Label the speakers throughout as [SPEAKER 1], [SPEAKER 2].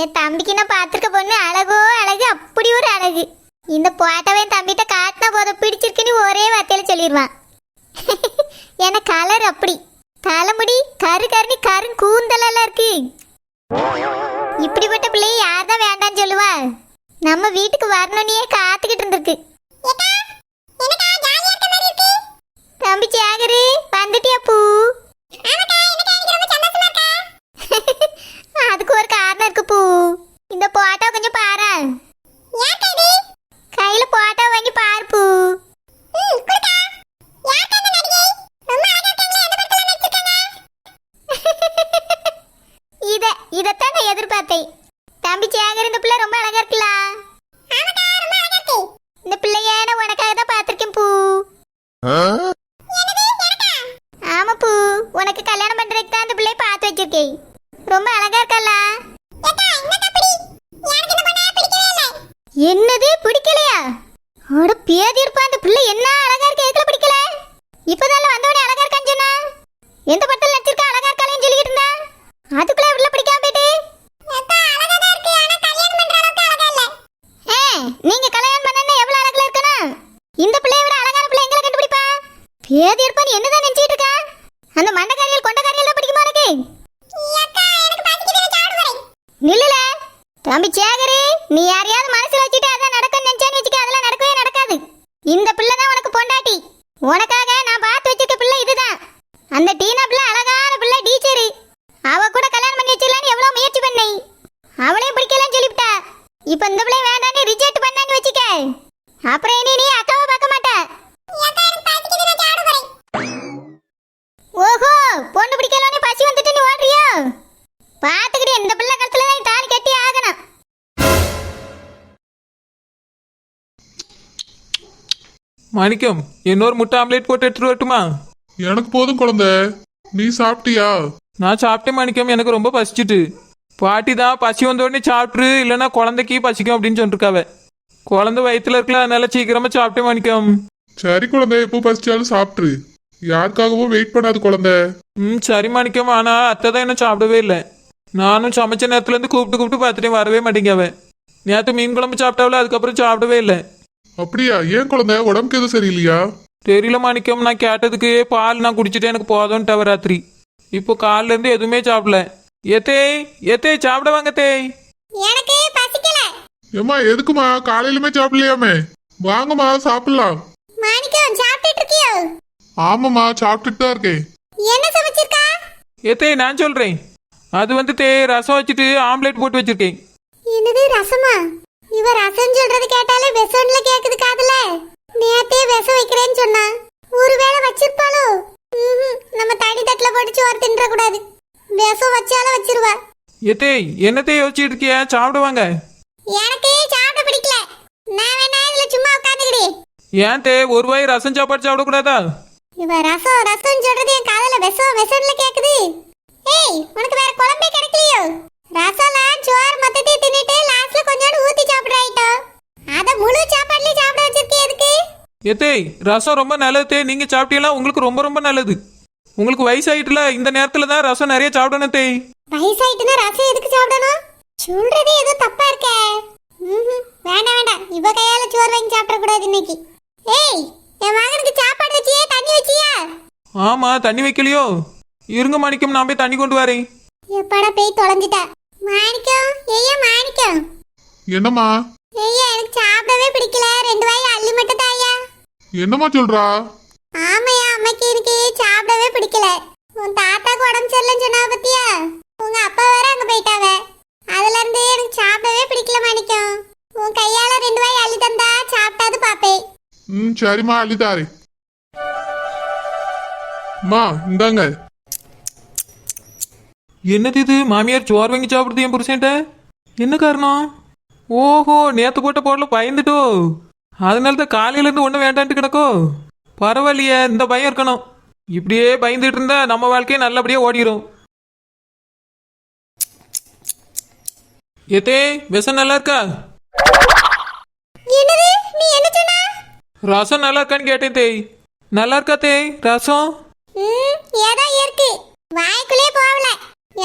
[SPEAKER 1] என் தம்பிக்கு நான் பார்த்துருக்க பொண்ணு அழகோ அழகு அப்படி ஒரு அழகு. இந்த போட்டோவை என் தம்பிகிட்ட காட்டினா போத பிடிச்சிருக்குன்னு ஒரே வார்த்தையில சொல்லிடுவான் ஏன்னா கலர் அப்படி? தலைமுடி கரு கருணி கரு கூந்தலெல்லாம் இருக்கு. இப்படிப்பட்ட பிள்ளைய யார் தான் வேண்டாம்னு சொல்லுவா? நம்ம வீட்டுக்கு வரணும்னே காத்துக்கிட்டு இருந்திருக்கு தம்பி சேகரு வந்துட்டியா பூ அதுக்கு ஒரு காரணம் இருக்கு பூ இந்த போட்டோ கொஞ்சம் பாரு கையில போட்டோ வாங்கி பாரு பூ இத இதத்தான் நான் எதிர்பார்த்தேன் தம்பி சேகர் இந்த பிள்ளை ரொம்ப அழகா இருக்குல்ல இந்த பிள்ளைய நான் உனக்காக தான் பார்த்திருக்கேன் பூ ஆமா பூ உனக்கு கல்யாணம் பண்றதுக்கு தான் அந்த பிள்ளைய பார்த்து வச்சிருக்கேன் ரொம்ப அழகா இருக்கல்ல என்னது பிடிக்கலையா அட பேதி இருப்பா அந்த பிள்ளை என்ன அழகா இருக்கு எதுல பிடிக்கல இப்பதான் வந்தவனே அழகா இருக்கான்னு சொன்னா எந்த படத்துல நடிச்சிருக்கா அழகா இருக்காளேன்னு சொல்லிட்டு இருந்தா அதுக்குள்ள உள்ள பிடிக்காம போயிட்டு ஏ, நீங்க கல்யாணம் பண்ணா எவ்வளவு அழகுல இருக்கணும் இந்த பிள்ளைய விட அழகான பிள்ளை எங்களை கண்டுபிடிப்பா பேதி இருப்பா நீ என்னதான் நினைச்சிட்டு இருக்கா? அந்த மண்டக்காரியில் கொண்டக்காரியில் பிடிக்குமா உனக்கு? நில்லுல. தம்பி சேகரு நீ யாரையாவது மனசுல வச்சுட்டு அதான் நடக்கும் நினைச்சான்னு வச்சுக்க அதெல்லாம் நடக்கவே நடக்காது. இந்த பிள்ளை தான் உனக்கு பொண்டாட்டி. உனக்காக நான் பார்த்து வச்சிருக்க பிள்ளை இதுதான். அந்த டீனா பிள்ளை அழகான பிள்ளை டீச்சரு. அவ கூட கல்யாணம் பண்ணி வச்சிடலான்னு எவ்வளவு முயற்சி பண்ணி. அவளையும் பிடிக்கலன்னு சொல்லிவிட்டா. இப்ப இந்த பிள்ளை வேண்டான்னு ரிஜெக்ட் பண்ணான்னு வச்சுக்க. அப்புறம் நீ அக்காவை பொண்ணு பிடிக்கலன்னு பசி வந்துட்டு நீ ஓடுறியோ? பாத்துக்கிட்டு இந்த பிள்ளை கழுத்துல தான் தாலி கட்டி ஆகணும்.
[SPEAKER 2] மாணிக்கம் இன்னொரு முட்டை ஆம்லேட் போட்டு எடுத்துட்டு வரட்டுமா?
[SPEAKER 3] எனக்கு போதும் குழந்தை. நீ சாப்பிட்டியா?
[SPEAKER 2] நான் சாப்பிட்டேன் மாணிக்கம் எனக்கு ரொம்ப பசிச்சுட்டு. பாட்டி தான் பசி வந்த உடனே சாப்பிட்ரு இல்லைன்னா குழந்தைக்கு பசிக்கும் அப்படின்னு சொல்லிருக்காவ. குழந்தை வயித்துல இருக்கல அதனால சீக்கிரமா சாப்பிட்டேன் மாணிக்கம்.
[SPEAKER 3] சரி குழந்தை எப்போ பசிச்சாலும் சாப்பிட்ரு. யாருக்காகவும் வெயிட் பண்ணாது குழந்தை.
[SPEAKER 2] ம் சரி மாணிக்கம் ஆனா அத்தை தான் என்ன சாப்பிடவே இல்லை. நானும் சமைச்ச நேரத்துல இருந்து கூப்பிட்டு கூப்பிட்டு பார்த்துட்டேன் வரவே மாட்டேங்க நேற்று மீன் குழம்பு சாப்பிட்டாவில அதுக்கப்புறம் சாப்பிடவே இல்லை.
[SPEAKER 3] அப்படியா? ஏன் குழந்தை? உடம்புக்கு எதுவும் சரியில்லையா?
[SPEAKER 2] தெரியல மாணிக்கம் நான் கேட்டதுக்கு பால் நான் குடிச்சிட்டேன் எனக்கு போதும்ட்டவ ராத்திரி. இப்போ காலைல இருந்து எதுவுமே சாப்பிடல. எத்தே எத்தே சாப்பிட வாங்க தேய்
[SPEAKER 1] எனக்கு பசிக்கல.
[SPEAKER 3] ஏம்மா எதுக்குமா காலையிலுமே சாப்பிடலையாமே. வாங்கம்மா சாப்பிடலாம்.
[SPEAKER 1] மாணிக்கம் சாப்பிட்டுட்டு இருக்கியோ?
[SPEAKER 3] ஆமாம்மா சாப்பிட்டுட்டு தான் இருக்கேன்.
[SPEAKER 1] என்ன சமைச்சிருக்கா?
[SPEAKER 2] எத்தே நான் சொல்றேன். அது வந்து தே ரசம் வச்சுட்டு ஆம்லேட் போட்டு வச்சிருக்கேன்.
[SPEAKER 1] என்னது ரசமா? இவ ரசம் சொல்றது கேட்டாலே விஷம்ல கேக்குது காதுல. நேத்தே விஷம் வைக்கிறேன்னு சொன்னா. ஒருவேளை வச்சிருப்பாளோ. நம்ம தனி தட்டுல போட்டு சோறு தின்ற கூடாது விஷம் வச்சாலும் வச்சிருவா.
[SPEAKER 2] எத்தே என்னத்தே யோசிச்சுட்டு இருக்கிய? சாப்பிடுவாங்க.
[SPEAKER 1] எனக்கு சாப்பிட பிடிக்கல. நான் வேணா இதுல சும்மா உட்காந்துக்கிடு
[SPEAKER 2] ஏன் தே ஒரு வாய் ரசம் சாப்பாடு சாப்பிடக்கூடாதா?
[SPEAKER 1] இவ ரசம் ரசம் சொல்றது என் காதுல விஷம் விஷம்ல கேக்குது. ஏய் உனக்கு வேற குழம்பே கிடைக்கலையோ? ரசம்ல சோறு மொத்தத்தையும் தின்னுட்டு லாஸ்ட்ல கொஞ்சோண்டு ஊத்தி சாப்பிடுறாயிட்டோ. அத முழு சாப்பாடுலயே சாப்பிட வச்சிருக்கே எதுக்கு?
[SPEAKER 2] எத்தே ரசம் ரொம்ப நல்லது நீங்க சாப்பிட்டீங்களா? உங்களுக்கு ரொம்ப ரொம்ப நல்லது. உங்களுக்கு வயசாயிட்டுல இந்த நேரத்துல தான் ரசம் நிறைய சாப்பிடணும் தேய்
[SPEAKER 1] வயசாயிட்டுனா ரசம் எதுக்கு சாப்பிடணும்? சொல்றதே ஏதோ தப்பா இருக்கே. வேண்டாம் வேண்டாம். இவ கையால சோறு வாங்கி சாப்பிட கூடாது இன்னைக்கு. ஏய் என் மகனுக்கு சாப்பாடு வச்சியே? தண்ணி வச்சியா?
[SPEAKER 2] ஆமா தண்ணி வைக்கலையோ? இருங்க மாணிக்கம் நான் போய் தண்ணி கொண்டு வரேன்.
[SPEAKER 1] எப்படா போய் தொலைஞ்சிட்டா? மாணிக்கம் ஐயா மாணிக்கம்.
[SPEAKER 3] என்னம்மா?
[SPEAKER 1] ஐயா எனக்கு சாப்பிடவே பிடிக்கல. ரெண்டு வாய் அள்ளி மட்டும் தாயா
[SPEAKER 3] என்னம்மா சொல்றா?
[SPEAKER 1] ஆமையா அம்மைக்கு எனக்கு சாப்பிடவே பிடிக்கல. உன் தாத்தாக்கு உடம்பு சரியில்லைன்னு சொன்னா பத்தியா? உங்க அப்பா வேற அங்க போயிட்டாவ. அதுல இருந்து எனக்கு சாப்பிடவே பிடிக்கல மாணிக்கம். உன் கையால ரெண்டு வாய் அள்ளி தந்தா சாப்பிட்டாது பாப்பேன்
[SPEAKER 3] ம் சரிம்மா அள்ளித்தாரே அம்மா இந்தாங்க
[SPEAKER 2] என்னது இது மாமியார் சோறு வாங்கி சாப்பிடுது என் புருஷன்ட்ட என்ன காரணம் ஓஹோ நேத்து போட்ட போடல பயந்துட்டோ அதனால தான் காலையில இருந்து ஒன்றும் வேண்டான்ட்டு கிடக்கோ பரவாயில்லையே இந்த பயம் இருக்கணும் இப்படியே பயந்துட்டு இருந்தா நம்ம வாழ்க்கையே நல்லபடியா ஓடிரும் ஏத்தே விஷம் நல்லா இருக்கா
[SPEAKER 1] என்னது நீ என்ன சொன்ன
[SPEAKER 2] ரசம் நல்லா இருக்கான்னு கேட்டேன் தேய். நல்லா இருக்கா தேய்? ரசம்?
[SPEAKER 1] ம் ஏதோ இருக்கு. வாய்க்குள்ளே போகல.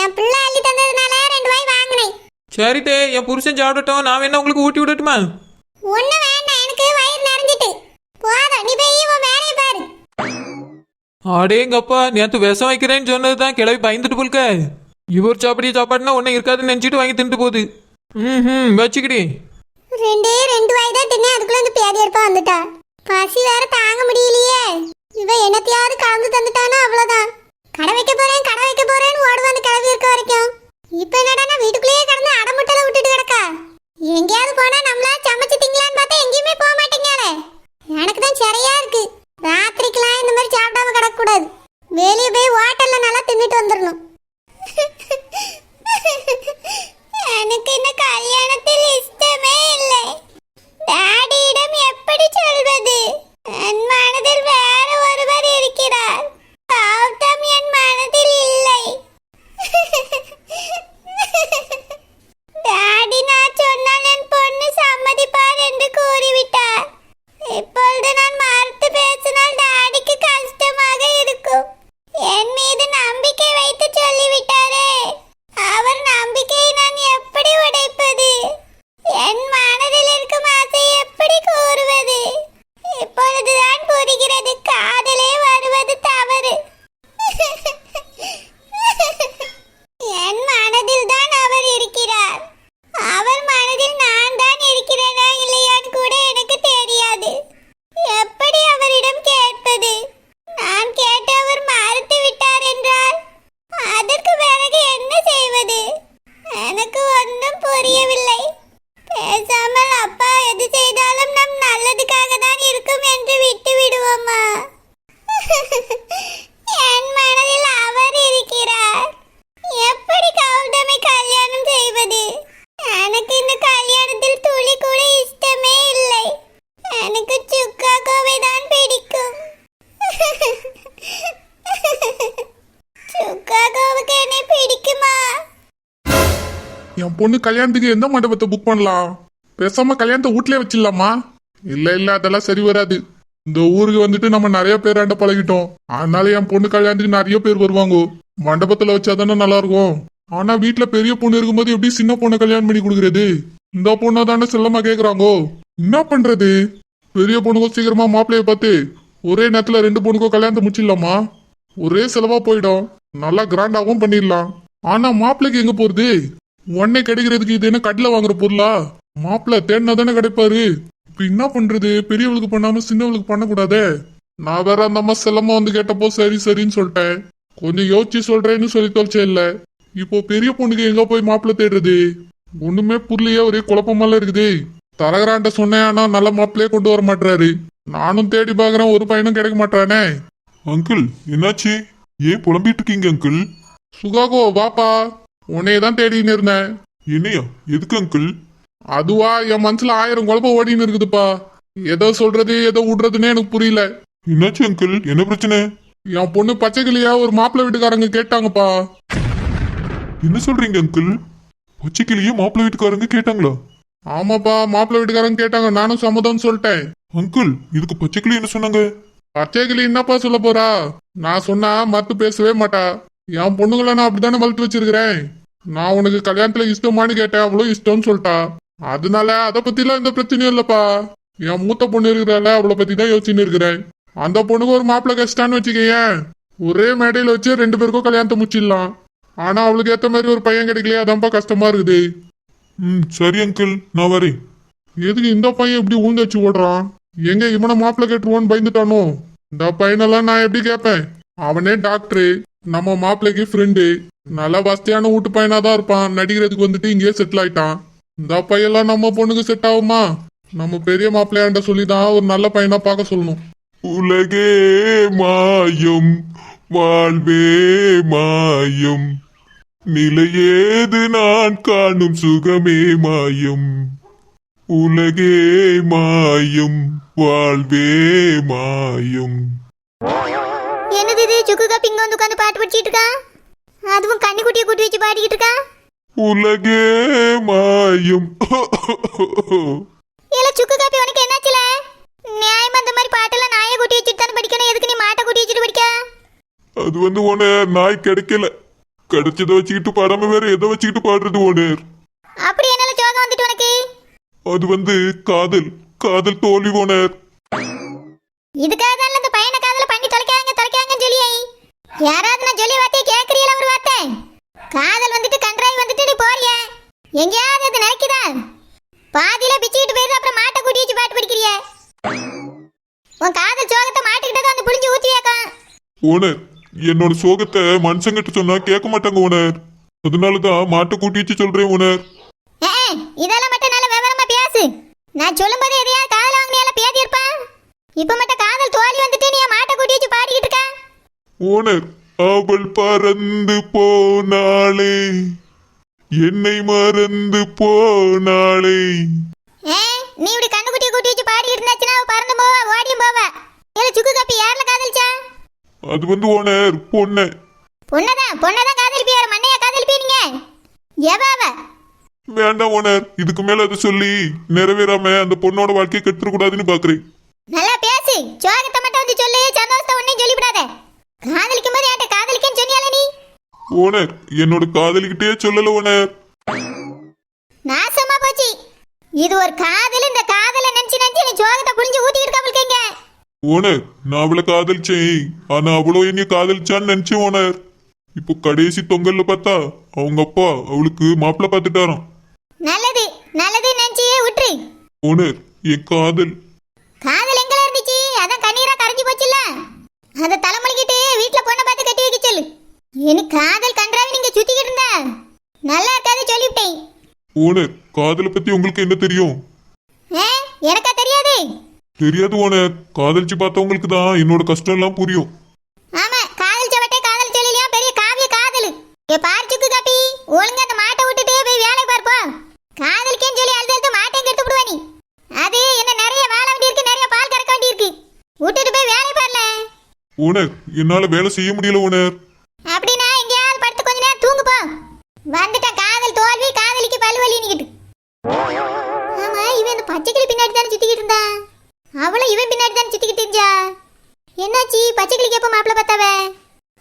[SPEAKER 1] என் பிள்ளை அள்ளி தந்ததுனால ரெண்டு வாய் வாங்கினேன்.
[SPEAKER 2] சரிட்டே என் புருஷன் சாப்பிடட்டும். நான் வேணா உங்களுக்கு ஊட்டி விடட்டுமா?
[SPEAKER 1] ஒண்ணு வேண்டாம். எனக்கு வயிறு நிறைஞ்சிட்டு. போதும். நீ போய் உன் வேலையை பாரு.
[SPEAKER 2] அடேங்கப்பா நேத்து விஷம் வைக்கிறேன்னு சொன்னது தான் கிளவி பயந்துட்டு போல்க. இவர் சாப்பிடிய சாப்பாடுனா ஒன்றும் இருக்காதுன்னு நினச்சிட்டு வாங்கி தின்ட்டு போகுது. ம் ம் வச்சுக்கிடி.
[SPEAKER 1] ரெண்டே ரெண்டு வாய் தான் தின்னே அதுக்குள்ள வந்து பேதி எடுப்பா வந்துட்டா. பசி வேற தாங்க முடியலையே. இவ என்னத்தையாவது கலந்து தந்துட்டானா அவ்வளவுதான். கடை வைக்க போறேன் கடை வைக்க போறேன்னு ஓடு வந்து கிளவி இருக்க வரைக்கும். இப்ப என்னடா வீட்டுக்குள்ளேயே கடந்து அடமுட்டல விட்டுட்டு கிடக்கா? எங்கேயாவது போனா நம்மளா சமைச்சு திங்கலான்னு பார்த்தா எங்கேயுமே போக மாட்டேங்காளே எனக்கு தான் சரியா இருக்கு ராத்திரிக்கெல்லாம் இந்த மாதிரி சாப்பிடாம கிடக்க கூடாது வெளியே போய் ஹோட்டல்ல நல்லா தின்னுட்டு வந்துடணும் எனக்கு இந்த கல்யாணத்தில் இஷ்டமே இல்லை டாடியிடம் எப்படி சொல்வது என் மனதில் வேற ஒருவர் இருக்கிறார் கௌதம் என் மனதில் இல்லை டாடி நான் சொன்னால் என் பொண்ணு சம்மதிப்பார் என்று கூறிவிட்டார் இப்பொழுது நான் மறுத்து பேசினால் டாடிக்கு கஷ்டமாக இருக்கும் என் மீது நம்பிக்கை வைத்து சொல்லிவிட்டாரே அவர் நம்பிக்கையை நான் எப்படி உடைப்பது என் மனதில் இருக்கும் ஆசை எப்படி கூறுவது இப்பொழுதுதான் புரிகிறது காதலே வருவது தவறு என் மனதில் தான் அவர் இருக்கிறார் அவர் மனதில் நான் தான் இருக்கிறேனா இல்லையான்னு கூட எனக்கு தெரியாது எப்படி அவரிடம் கேட்பது நான் கேட்டு அவர் மறுத்து விட்டார் என்றால் அதற்கு பிறகு என்ன செய்வது எனக்கு ஒன்றும் புரியவில்லை பேசாமல் அப்பா எது செய்தாலும் நம் நல்லதுக்காக தான் இருக்கும் என்று விட்டு விடுவோமா என் மனதில் அவர் இருக்கிறார் எப்படி கௌதமை கல்யாணம் செய்வது எனக்கு இந்த கல்யாணத்தில் துளி கூட இஷ்டமே இல்லை எனக்கு சுக்கா கோவை தான் பிடிக்கும் சுக்கா கோவுக்கு என்னை பிடிக்குமா
[SPEAKER 3] என் பொண்ணு கல்யாணத்துக்கு எந்த மண்டபத்தை புக் பண்ணலாம்? பேசாம கல்யாணத்தை வீட்லயே வச்சிடலாமா? இல்ல இல்ல அதெல்லாம் சரி வராது. இந்த ஊருக்கு வந்துட்டு நம்ம நிறைய பேராண்ட பழகிட்டோம். அதனால என் பொண்ணு கல்யாணத்துக்கு நிறைய பேர் வருவாங்க. மண்டபத்துல வச்சாதானே நல்லா இருக்கும் ஆனா வீட்டுல பெரிய பொண்ணு இருக்கும்போது எப்படி சின்ன பொண்ணை கல்யாணம் பண்ணி கொடுக்கறது? இந்த பொண்ணை தானே செல்லமா கேக்குறாங்கோ? என்ன பண்றது? பெரிய பொண்ணுக்கும் சீக்கிரமா மாப்பிள்ளைய பார்த்து ஒரே நேரத்துல ரெண்டு பொண்ணுக்கும் கல்யாணத்தை முடிச்சிடலாமா? ஒரே செலவா போயிடும். நல்லா கிராண்டாவும் பண்ணிடலாம். ஆனா மாப்பிள்ளைக்கு எங்க போறது? உடனே கிடைக்கிறதுக்கு இது என்ன கட்டில வாங்குற பொருளா? மாப்பிள்ள தேடினா தானே கிடைப்பாரு. இப்ப என்ன பண்றது? பெரியவளுக்கு பண்ணாம சின்னவளுக்கு பண்ணக்கூடாதே? நான் வேற அந்த அம்மா செல்லம்மா வந்து கேட்டப்போ சரி சரின்னு சொல்லிட்டேன். கொஞ்சம் யோசிச்சு சொல்றேன்னு சொல்லி தொலைச்சே இல்ல. இப்போ பெரிய பொண்ணுக்கு எங்க போய் மாப்பிள்ள தேடுறது? ஒண்ணுமே புரியலையே ஒரே குழப்பமெல்லாம் இருக்குது. தரகரான்ட்ட சொன்னேன் ஆனா நல்ல மாப்பிள்ளையே கொண்டு வர மாட்டாரு நானும் தேடி பாக்குறேன் ஒரு பையனும் கிடைக்க மாட்டானே
[SPEAKER 4] அங்கிள் என்னாச்சு? ஏன் புலம்பிட்டு இருக்கீங்க அங்கிள்?
[SPEAKER 3] சுகாகோ வாப்பா. உன்னைய தான் தேடின்னு இருந்தேன்.
[SPEAKER 4] என்னையா? எதுக்கு அங்கிள்
[SPEAKER 3] அதுவா என் மனசுல ஆயிரம் குழப்பம் ஓடின்னு இருக்குதுப்பா. எதோ சொல்றது எதோ விடுறதுன்னே எனக்கு புரியல.
[SPEAKER 4] என்னாச்சு அங்கிள் என்ன பிரச்சனை?
[SPEAKER 3] என் பொண்ணு பச்சைக்கிளியா ஒரு மாப்பிள்ளை வீட்டுக்காரங்க கேட்டாங்கப்பா.
[SPEAKER 4] என்ன சொல்றீங்க அங்கிள் பச்சைக்கிளியே மாப்பிள்ளை வீட்டுக்காரங்க கேட்டாங்களா?
[SPEAKER 3] ஆமாப்பா மாப்பிள்ளை வீட்டுக்காரங்க கேட்டாங்க. நானும் சம்மதம்னு சொல்லிட்டேன்.
[SPEAKER 4] அங்கிள் இதுக்கு பச்சைக்கிளி என்ன சொன்னாங்க?
[SPEAKER 3] பச்சைக்கிளி என்னப்பா சொல்ல போறா? நான் சொன்னா மத்து பேசவே மாட்டா. என் பொண்ணுங்களை நான் அப்படித்தானே வளர்த்து வச்சிருக்கிறேன்? நான் உனக்கு கல்யாணத்துல இஷ்டமானு கேட்டேன் அவளும் இஷ்டம்னு சொல்லிட்டா. அதனால அதை பத்திலாம் எந்த பிரச்சனையும் இல்லப்பா. என் மூத்த பொண்ணு இருக்கிறாள் அவளை பத்தி தான் யோசிச்சுன்னு இருக்கிறேன். அந்த பொண்ணுக்கு ஒரு மாப்பிள்ளை கஷ்டான்னு வச்சுக்கேன் ஒரே மேடையில வச்சு ரெண்டு பேருக்கும் கல்யாணத்தை முடிச்சிடலாம். ஆனா அவளுக்கு ஏத்த மாதிரி ஒரு பையன் கிடைக்கலையே அதான்ப்பா கஷ்டமா இருக்குது.
[SPEAKER 4] ம் சரி அங்கிள் நான் வரேன்.
[SPEAKER 3] எதுக்கு இந்த பையன் இப்படி ஊந்து வச்சு ஓடுறான்? எங்க இவனை மாப்பிள்ளை கேட்டுருவோன்னு பயந்துட்டானோ? இந்த பையனெல்லாம் நான் எப்படி கேட்பேன்? அவனே டாக்டரு நம்ம மாப்பிள்ளைக்கு ஃப்ரெண்டு நல்ல வசதியான வீட்டு பையனா தான் இருப்பான். நடிக்கிறதுக்கு வந்துட்டு இங்கேயே செட்டில் ஆயிட்டான். இந்த பையெல்லாம் நம்ம பொண்ணுக்கு செட் ஆகுமா? நம்ம பெரிய மாப்பிள்ளையாண்ட சொல்லி தான் ஒரு நல்ல பையனா பார்க்க சொல்லணும்.
[SPEAKER 4] உலகே மாயம் வாழ்வே மாயம். நிலையேது நான் காணும் சுகமே மாயம். உலகே மாயம் வாழ்வே மாயம்.
[SPEAKER 1] என்னது இது? சுக்கு காப்பி இங்க வந்து உட்காந்து பாட்டு படிச்சிட்டு இருக்கா? அதுவும் கண்ணுக்குட்டியை கூட்டி வச்சு பாடிக்கிட்டு இருக்கா?
[SPEAKER 4] உலகே மாயம்.
[SPEAKER 1] இல்ல சுக்கு காப்பி உனக்கு என்னாச்சுல? நியாயமா இந்த மாதிரி பாட்டெல்லாம் நாயை கூட்டி வச்சுட்டு தானே படிக்கணும்? எதுக்கு நீ மாட்டை கூட்டி வச்சுட்டு படிக்க?
[SPEAKER 4] அது வந்து உன நாய் கிடைக்கல. கிடைச்சதை வச்சுக்கிட்டு படாம வேற எதை வச்சுக்கிட்டு பாடுறது ஓனர்
[SPEAKER 1] அப்படி என்னால சோகம் வந்துட்டு உனக்கு?
[SPEAKER 4] அது வந்து காதல். காதல் தோல்வி ஓனர்
[SPEAKER 1] இதுக்காக யாராவது நான் சொல்லி வார்த்தையை கேட்கறீங்களா ஒரு வார்த்தை? காதல் வந்துட்டு கன்றாய் வந்துட்டு நீ போறிய. எங்கேயாவது அது நினைக்குதா பாதியில பிச்சுக்கிட்டு போயிடுது அப்புறம் மாட்டை கூட்டி வச்சு பாட்டு படிக்கிறிய. உன் காதல் சோகத்தை மாட்டுக்கிட்டதை வந்து புளிஞ்சு ஊத்தியாக்கா.
[SPEAKER 4] ஓனர் என்னோட சோகத்தை மனுஷங்கிட்ட சொன்னா கேட்க மாட்டாங்க ஓனர் அதனாலதான் மாட்டை கூட்டி வச்சு சொல்றேன் ஓனர்
[SPEAKER 1] இதெல்லாம் மட்டும் நல்ல விவரமா பேசு. நான் சொல்லும்போது எதையாவது காதல் வாங்கினியால பேதி இருப்பான் இப்ப மட்டும் காதல் தோல்வி வந்துட்டு நீ மாட்டை கூட்டி வச்சு பாடிக்கிட்டு இருக்கா.
[SPEAKER 4] ஓனர் அவள் பறந்து போனாளே. என்னை மறந்து போனாளே.
[SPEAKER 1] நீ இப்படி கண்ணுக்குட்டியை கூட்டி வச்சு பாடிக்கிட்டு இருந்தாச்சுன்னா அவ பறந்து போவா ஓடியும் போவா. இல்ல சுக்கு காப்பி யாரில் காதலிச்சா?
[SPEAKER 4] அது வந்து ஓனர் பொண்ணு.
[SPEAKER 1] பொண்ணதான் பொண்ணதான் காதலிப்பியா மண்ணையா காதலிப்பியா நீங்க?
[SPEAKER 4] வேண்டாம் ஓனர் இதுக்கு மேல அதை சொல்லி நிறைவேறாம அந்த பொண்ணோட வாழ்க்கையை கெடுத்துடக்கூடாதுன்னு பாக்குறேன்.
[SPEAKER 1] நல்லா பேசு சோகத்தை மட்டும் வந்து சொல்லு சந்தோஷத்தை ஒன்னையும் சொல்லிவிடாத. காதலிக்கும் போது என்கிட்ட காதலிக்கன்னு சொன்னியால நீ?
[SPEAKER 4] ஓனர் என்னோட காதலிக்கிட்டே சொல்லல ஓனர்.
[SPEAKER 1] நாசமா போச்சு. இது ஒரு காதல் இந்த காதலை நினைச்சு நினைச்சு நீ சோகத்தை புளிஞ்சு ஊத்திக்கிட்டு இருக்கீங்க
[SPEAKER 4] ஓனர் நான் அவளை காதலிச்சேன். ஆனா அவளோ என்னைய காதலிச்சான்னு நினைச்சேன் ஓனர். இப்போ கடைசி தொங்கல்ல பார்த்தா அவங்க அப்பா அவளுக்கு மாப்பிள்ளை பார்த்துட்டாராம்.
[SPEAKER 1] நல்லது நல்லது நினைச்சு விட்டுரு
[SPEAKER 4] ஓனர் என் காதல்.
[SPEAKER 1] காதல் எங்கல இருந்துச்சு? அதான் கண்ணீரா கரைஞ்சு போச்சுல்ல? அத தலைமொழிக்கிட்டு வீட்ல பொண்ணை பார்த்து கட்டி வைக்க சொல்லு எனக்கு காதல் கன்றாவி நீங்க சுத்திக்கிட்டு இருந்தா? நல்லா இருக்காது சொல்லிவிட்டேன்.
[SPEAKER 4] ஓனர் காதலை பத்தி உங்களுக்கு என்ன தெரியும்?
[SPEAKER 1] ஏ எனக்கா தெரியாது?
[SPEAKER 4] தெரியாது ஓனர் காதலிச்சு பார்த்தவங்களுக்கு தான் என்னோட கஷ்டம் எல்லாம் புரியும்.
[SPEAKER 1] ஆமா காதல் சவட்டே காதல் சொல்லலையா? பெரிய காவிய காதல். ஏ பாரு சுக்கு காப்பி. ஒழுங்கா அந்த மாட்டை விட்டுட்டு போய் வேலை பார்ப்போம் காதலுக்கேன்னு சொல்லி அழுது அழுது மாட்டையும் கெடுத்து விடுவா நீ அது என்ன நிறைய வேலை வேண்டி இருக்கு நிறைய பால் கறக்க வேண்டி இருக்கு. விட்டுட்டு போய் வேலை பாருல.
[SPEAKER 4] ஓனர் என்னால வேலை செய்ய முடியல ஓனர்
[SPEAKER 1] அப்படின்னா எங்கேயாவது படுத்து கொஞ்ச நேரம் தூங்கு போ. வந்துட்டேன் காதல் தோல்வி காதலிக்கு பல்வலி நிக்கிட்டு ஆமா இவன் இந்த பச்சைக்கிளி பின்னாடி தானே சுத்திக்கிட்டு இருந்தான் அவளும் இவன் பின்னாடி தானே சுத்திக்கிட்டு இருந்தா? என்னாச்சு பச்சைக்கிளிக்கு எப்போ மாப்பிள்ள பார்த்தாவ?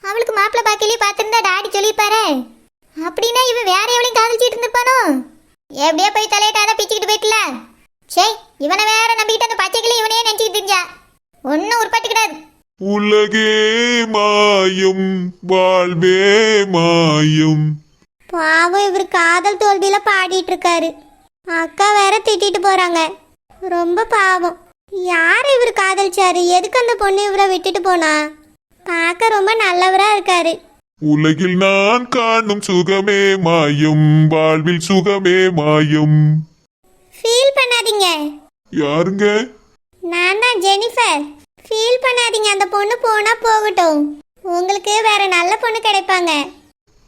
[SPEAKER 1] அவளுக்கு மாப்பிள்ள பார்க்கலையே பார்த்துருந்தா டாடி சொல்லியிருப்பாரு. அப்படின்னா இவன் வேற எவளையும் காதலிச்சிட்டு இருந்திருப்பானோ? எப்படியோ போய் தலையிட்டாதான் பிச்சுக்கிட்டு போயிட்டல. சே இவனை வேற நம்பிக்கிட்டு அந்த பச்சைக்கிளி இவனையே நினச்சிக்கிட்டு இருந்தா. ஒன்றும் உருப்பட்டு கிடையாது
[SPEAKER 4] உலகே மாயும் வாழ்வே மாயும்.
[SPEAKER 5] பாவம் இவர் காதல் தோல்வியில பாடிட்டு இருக்காரு அக்கா வேற திட்டிட்டு போறாங்க. ரொம்ப பாவம். யார் இவர் காதலிச்சாரு? எதுக்கு அந்த பொண்ணு இவரை விட்டுட்டு போனா? பார்க்க ரொம்ப நல்லவரா இருக்காரு.
[SPEAKER 4] உலகில் நான் காணும் சுகமே மாயும் வாழ்வில் சுகமே மாயும்.
[SPEAKER 5] ஃபீல் பண்ணாதீங்க.
[SPEAKER 4] யாருங்க?
[SPEAKER 5] நான் தான் ஜெனிஃபர். ஃபீல் பண்ணாதீங்க. அந்த பொண்ணு போனா போகட்டும். உங்களுக்கு வேற நல்ல பொண்ணு கிடைப்பாங்க.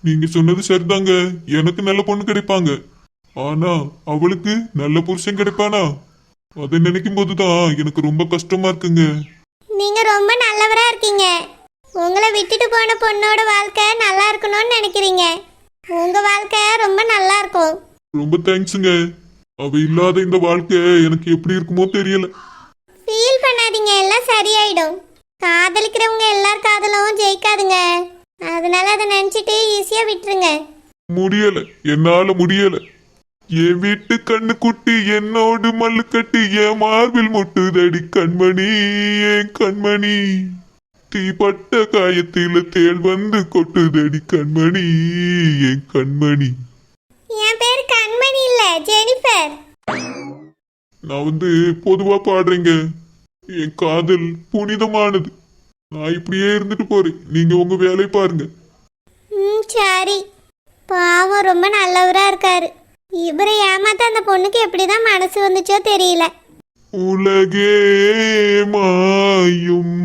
[SPEAKER 4] நீங்க சொன்னது சரிதாங்க. எனக்கு நல்ல பொண்ணு கிடைப்பாங்க. ஆனா அவளுக்கு நல்ல புருஷன் கிடைப்பானா? அதை நினைக்கும் போதுதான் எனக்கு ரொம்ப கஷ்டமா இருக்குங்க.
[SPEAKER 5] நீங்க ரொம்ப நல்லவரா இருக்கீங்க. உங்களை விட்டுட்டு போன பொண்ணோட வாழ்க்கை நல்லா இருக்கணும்னு நினைக்கிறீங்க. உங்க வாழ்க்கை ரொம்ப நல்லா இருக்கும்.
[SPEAKER 4] ரொம்ப தேங்க்ஸுங்க அவ இல்லாத இந்த வாழ்க்கை எனக்கு எப்படி இருக்குமோ தெரியல.
[SPEAKER 5] ஃபீல் பண்ணாதீங்க எல்லாம் சரியாயிடும். காதலிக்கிறவங்க எல்லார் காதலும் ஜெயிக்காதுங்க. அதனால அதை நினைச்சிட்டு ஈஸியா விட்டுருங்க.
[SPEAKER 4] முடியல என்னால முடியல. என் வீட்டு கண்ணு குட்டி என்னோடு மல்லு கட்டி என் மார்பில் முட்டுதடி கண்மணி என் கண்மணி. தீப்பட்ட காயத்தில தேள் வந்து கொட்டுதடி கண்மணி என் கண்மணி
[SPEAKER 5] என் பேர் கண்மணி இல்ல ஜெனிஃபர்
[SPEAKER 4] நான் வந்து பொதுவா பாடுறேங்க. என் காதல் புனிதமானது. நான் இப்படியே இருந்துட்டு போறேன். நீங்க உங்க வேலையை பாருங்க.
[SPEAKER 5] ம் சரி. பாவம் ரொம்ப நல்லவரா இருக்காரு. இவரை ஏமாத்த அந்த பொண்ணுக்கு எப்படிதான் மனசு வந்துச்சோ தெரியல.
[SPEAKER 4] உலகே மாயும்.